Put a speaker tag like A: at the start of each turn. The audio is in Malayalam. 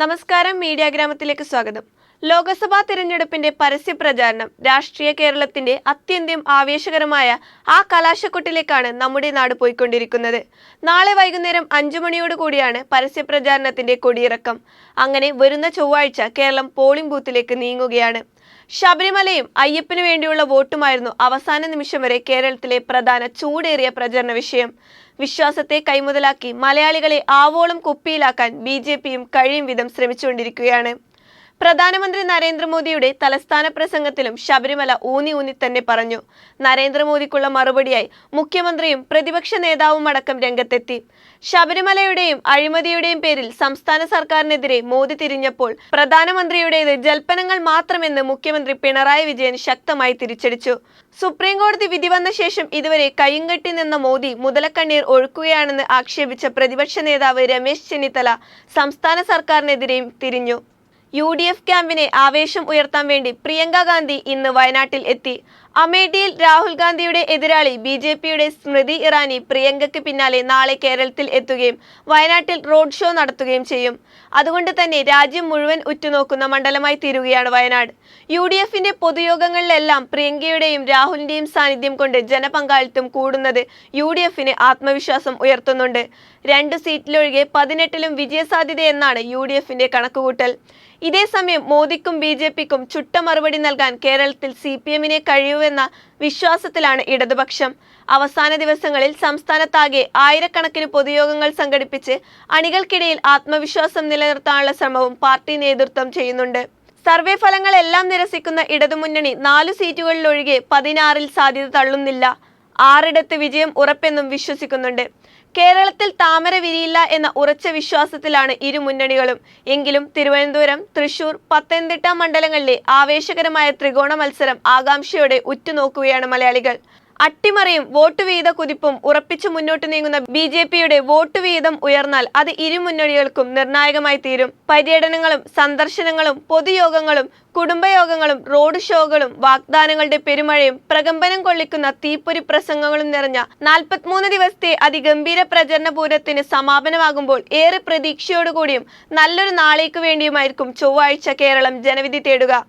A: നമസ്കാരം മീഡിയ ഗ്രാമത്തിലേക്ക് സ്വാഗതം ലോക്സഭാ തിരഞ്ഞെടുപ്പിന്റെ പരസ്യ പ്രചാരണം രാഷ്ട്രീയ കേരളത്തിന്റെ അത്യന്തം ആവേശകരമായ ആ കലാശക്കൊട്ടിലേക്കാണ് നമ്മുടെ നാട് പോയിക്കൊണ്ടിരിക്കുന്നത് നാളെ വൈകുന്നേരം അഞ്ചു മണിയോട് കൂടിയാണ് പരസ്യ പ്രചാരണത്തിന്റെ കൊടിയിറക്കം അങ്ങനെ വരുന്ന ചൊവ്വാഴ്ച കേരളം പോളിംഗ് ബൂത്തിലേക്ക് നീങ്ങുകയാണ് ശബരിമലയും അയ്യപ്പനു വേണ്ടിയുള്ള വോട്ടുമായിരുന്നു അവസാന നിമിഷം വരെ കേരളത്തിലെ പ്രധാന ചൂടേറിയ പ്രചരണ വിഷയം വിശ്വാസത്തെ കൈമുതലാക്കി മലയാളികളെ ആവോളം കുപ്പിയിലാക്കാൻ ബി ജെ പിയും കഴിയും വിധം ശ്രമിച്ചുകൊണ്ടിരിക്കുകയാണ് പ്രധാനമന്ത്രി നരേന്ദ്രമോദിയുടെ തലസ്ഥാന പ്രസംഗത്തിലും ശബരിമല ഊന്നി ഊന്നി തന്നെ പറഞ്ഞു നരേന്ദ്രമോദിക്കുള്ള മറുപടിയായി മുഖ്യമന്ത്രിയും പ്രതിപക്ഷ നേതാവും അടക്കം രംഗത്തെത്തി ശബരിമലയുടെയും അഴിമതിയുടെയും പേരിൽ സംസ്ഥാന സർക്കാരിനെതിരെ മോദി തിരിഞ്ഞപ്പോൾ പ്രധാനമന്ത്രിയുടേത് ജൽപ്പനങ്ങൾ മാത്രമെന്ന് മുഖ്യമന്ത്രി പിണറായി വിജയൻ ശക്തമായി തിരിച്ചടിച്ചു സുപ്രീം കോടതി വിധി വന്ന ശേഷം ഇതുവരെ കയ്യുംകെട്ടി നിന്ന മോദി മുതലക്കണ്ണീർ ഒഴുക്കുകയാണെന്ന് ആക്ഷേപിച്ച പ്രതിപക്ഷ നേതാവ് രമേശ് ചെന്നിത്തല സംസ്ഥാന സർക്കാരിനെതിരെയും തിരിഞ്ഞു യു ഡി എഫ് ക്യാമ്പിനെ ആവേശം ഉയർത്താൻ വേണ്ടി പ്രിയങ്ക ഗാന്ധി ഇന്ന് വയനാട്ടിൽ എത്തി അമേഠിയിൽ രാഹുൽ ഗാന്ധിയുടെ എതിരാളി ബി ജെ പിയുടെ സ്മൃതി ഇറാനി പ്രിയങ്കയ്ക്ക് പിന്നാലെ നാളെ കേരളത്തിൽ എത്തുകയും വയനാട്ടിൽ റോഡ് ഷോ നടത്തുകയും ചെയ്യും അതുകൊണ്ട് തന്നെ രാജ്യം മുഴുവൻ ഉറ്റുനോക്കുന്ന മണ്ഡലമായി തീരുകയാണ് വയനാട് യു ഡി എഫിന്റെ പൊതുയോഗങ്ങളിലെല്ലാം പ്രിയങ്കയുടെയും രാഹുലിന്റെയും സാന്നിധ്യം കൊണ്ട് ജനപങ്കാളിത്തം കൂടുന്നത് യു ഡി എഫിന് ആത്മവിശ്വാസം ഉയർത്തുന്നുണ്ട് രണ്ട് സീറ്റിലൊഴികെ പതിനെട്ടിലും വിജയസാധ്യതയെന്നാണ് യു ഡി എഫിന്റെ കണക്കുകൂട്ടൽ ഇതേസമയം മോദിക്കും ബി ജെ പിക്കും ചുട്ട മറുപടി നൽകാൻ കേരളത്തിൽ സി പി എമ്മിനെ കഴിയുക എന്ന വിശ്വാസത്തിലാണ് ഇടതുപക്ഷം അവസാന ദിവസങ്ങളിൽ സംസ്ഥാനത്താകെ ആയിരക്കണക്കിന് പൊതുയോഗങ്ങൾ സംഘടിപ്പിച്ച് അണികൾക്കിടയിൽ ആത്മവിശ്വാസം നിലനിർത്താനുള്ള ശ്രമവും പാർട്ടി നേതൃത്വം ചെയ്യുന്നുണ്ട് സർവേ ഫലങ്ങളെല്ലാം നിരസിക്കുന്ന ഇടതുമുന്നണി നാലു സീറ്റുകളിലൊഴികെ പതിനാറിൽ സാധ്യത തള്ളുന്നില്ല ആറിടത്ത് വിജയം ഉറപ്പെന്നും വിശ്വസിക്കുന്നുണ്ട് കേരളത്തിൽ താമര വിരിയില്ല എന്ന ഉറച്ച വിശ്വാസത്തിലാണ് ഇരു മുന്നണികളും എങ്കിലും തിരുവനന്തപുരം തൃശൂർ പത്തനംതിട്ട മണ്ഡലങ്ങളിലെ ആവേശകരമായ ത്രികോണ മത്സരം ആകാംക്ഷയോടെ ഉറ്റുനോക്കുകയാണ് മലയാളികൾ അട്ടിമറിയും വോട്ട് വീത കുതിപ്പും ഉറപ്പിച്ചു മുന്നോട്ട് നീങ്ങുന്ന ബി ജെ പിയുടെ വോട്ട് വീതം ഉയർന്നാൽ അത് ഇരുമുന്നണികൾക്കും നിർണായകമായി തീരും പര്യടനങ്ങളും സന്ദർശനങ്ങളും പൊതുയോഗങ്ങളും കുടുംബയോഗങ്ങളും റോഡ് ഷോകളും വാഗ്ദാനങ്ങളുടെ പെരുമഴയും പ്രകമ്പനം കൊള്ളിക്കുന്ന തീപ്പൊരി പ്രസംഗങ്ങളും നിറഞ്ഞ നാൽപ്പത്തിമൂന്ന് ദിവസത്തെ അതിഗംഭീര പ്രചരണ പൂരത്തിന് സമാപനമാകുമ്പോൾ ഏറെ പ്രതീക്ഷയോടുകൂടിയും നല്ലൊരു നാളേക്ക് വേണ്ടിയുമായിരിക്കും ചൊവ്വാഴ്ച കേരളം ജനവിധി തേടുക